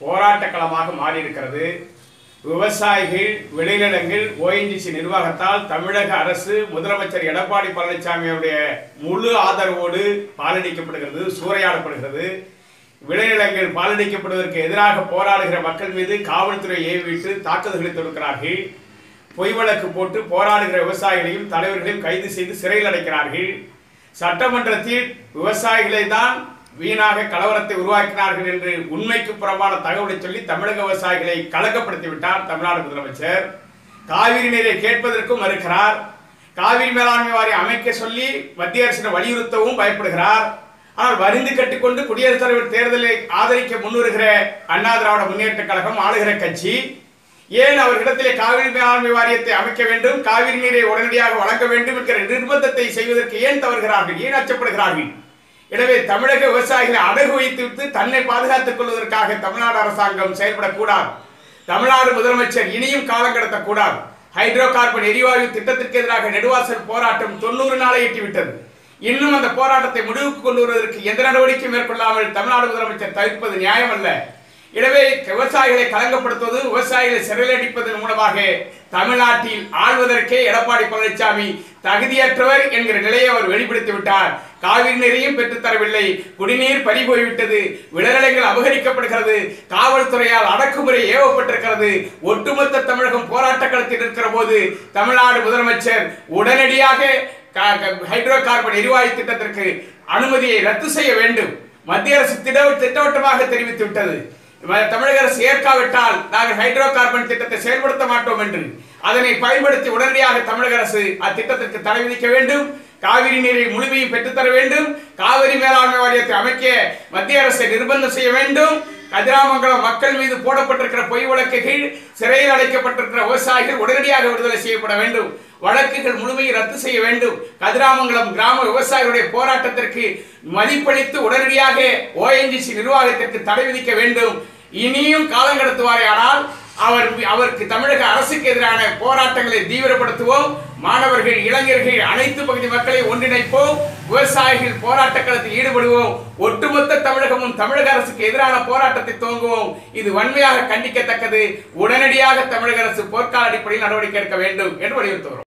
போராட்ட களமாக மாறியிருக்கிறது. விவசாயிகள் விளைநிலங்கள் ஓஎன்ஜிசி நிர்வாகத்தால் தமிழக அரசு முதலமைச்சர் எடப்பாடி பழனிசாமியுடைய முழு ஆதரவோடு பாலடிக்கப்படுகிறது சூறையாடப்படுகிறது. விளைநிலங்கள் பாலடிக்கப்படுவதற்கு எதிராக போராடுகிற மக்கள் மீது காவல்துறை ஏவிட்டு தாக்குதல்களை தொடுக்கிறார்கள். பொய் வழக்கு போட்டு போராடுகிற விவசாயிகளையும் தலைவர்களையும் கைது செய்து சிறையில் அடைக்கிறார்கள். சட்டமன்றத்தில் விவசாயிகளை தான் வீணாக கலவரத்தை உருவாக்கினார்கள் என்று உண்மைக்கு புறம்பான தகவலை சொல்லி தமிழக விவசாயிகளை கலக்கப்படுத்தி விட்டார் தமிழ்நாடு முதலமைச்சர். காவிரி நீரை கேட்பதற்கும் மறுக்கிறார். காவிரி மேலாண்மை வாரியம் அமைக்க சொல்லி மத்திய அரசிடம் வலியுறுத்தவும் பயப்படுகிறார். ஆனால் வரிந்து கட்டிக்கொண்டு குடியரசுத் தலைவர் தேர்தலை ஆதரிக்க முன்வருகிற அண்ணா திராவிட முன்னேற்ற கழகம் ஆளுகிற கட்சி ஏன் அவர்களிடத்திலே காவிரி மேலாண்மை வாரியத்தை அமைக்க வேண்டும் காவிரி நீரை உடனடியாக வழங்க வேண்டும் என்கிற நிர்பந்தத்தை செய்வதற்கு ஏன் தவறுகிறார்கள் ஏன் அச்சப்படுகிறார்கள்? எனவே தமிழக விவசாயிகளை அடகு வைத்துவிட்டு தன்னை பாதுகாத்துக் கொள்வதற்காக தமிழ்நாடு அரசாங்கம் செயல்படக்கூடாது. தமிழ்நாடு முதலமைச்சர் இனியும் காலம் கடத்தக்கூடாது. ஹைட்ரோ கார்பன் எரிவாயு திட்டத்திற்கு எதிராக நெடுவாசல் போராட்டம் தொண்ணூறு நாளை எட்டிவிட்டது. இன்னும் அந்த போராட்டத்தை முடிவுக்கு கொண்டு வருவதற்கு எந்த நடவடிக்கை மேற்கொள்ளாமல் தமிழ்நாடு முதலமைச்சர் தவிர்ப்பது நியாயமல்ல. எனவே விவசாயிகளை கலங்கப்படுத்துவது விவசாயிகளை சிறையிலடிப்பதன் மூலமாக தமிழ்நாட்டில் ஆள்வதற்கே எடப்பாடி பழனிசாமி தகுதியற்றவர் என்கிற நிலையை அவர் வெளிப்படுத்தி விட்டார். காவிரி நீரையும் பெற்றுத்தரவில்லை குடிநீர் பறி போய்விட்டது. விளைநிலங்கள் அபகரிக்கப்படுகிறது. காவல்துறையால் அடக்குமுறை ஏவப்பட்டிருக்கிறது. ஒட்டுமொத்த தமிழகம் போராட்ட களத்தில் இருக்கிற போது தமிழ்நாடு முதலமைச்சர் உடனடியாக க- க- ஹைட்ரோ கார்பன் எரிவாயு திட்டத்திற்கு அனுமதியை ரத்து செய்ய வேண்டும். மத்திய அரசு திட திட்டவட்டமாக தெரிவித்து விட்டது. தமிழக அரசு ஏற்காவிட்டால் நாங்கள் ஹைட்ரோ கார்பன் திட்டத்தை செயல்படுத்த மாட்டோம் என்று. அதனை பயன்படுத்தி உடனடியாக தமிழக அரசு அத்திட்டத்திற்கு தடை விதிக்க வேண்டும். காவிரி நீரை முழுமையும் பெற்றுத்தர வேண்டும். காவிரி மேலாண்மை வாரியத்தை அமைக்க மத்திய அரசை நிர்பந்தம் செய்ய வேண்டும். கதிராமங்கலம் மக்கள் மீது போடப்பட்டிருக்கிற பொய் வழக்குகள் சிறையில் அடைக்கப்பட்டிருக்கிற விவசாயிகள் உடனடியாக விடுதலை செய்யப்பட வேண்டும். வழக்குகள் முழுமையை ரத்து செய்ய வேண்டும். கதிராமங்கலம் கிராம விவசாயிகளுடைய போராட்டத்திற்கு மதிப்பளித்து உடனடியாக ஓஎன்ஜிசி நிர்வாகத்திற்கு தடை விதிக்க வேண்டும். இனியும் காலம் கடத்துவாரேயானால் அவர் அவருக்கு தமிழக அரசுக்கு எதிரான போராட்டங்களை தீவிரப்படுத்துவோம். மாணவர்கள் இளைஞர்கள் அனைத்து பகுதி மக்களை ஒன்றிணைப்போம். விவசாயிகள் போராட்ட களத்தில் ஈடுபடுவோம். ஒட்டுமொத்த தமிழகமும் தமிழக அரசுக்கு எதிரான போராட்டத்தை துவங்குவோம். இது வன்மையாக கண்டிக்கத்தக்கது. உடனடியாக தமிழக அரசு போர்க்கால அடிப்படையில் நடவடிக்கை எடுக்க வேண்டும் என்று வலியுறுத்துகிறோம்.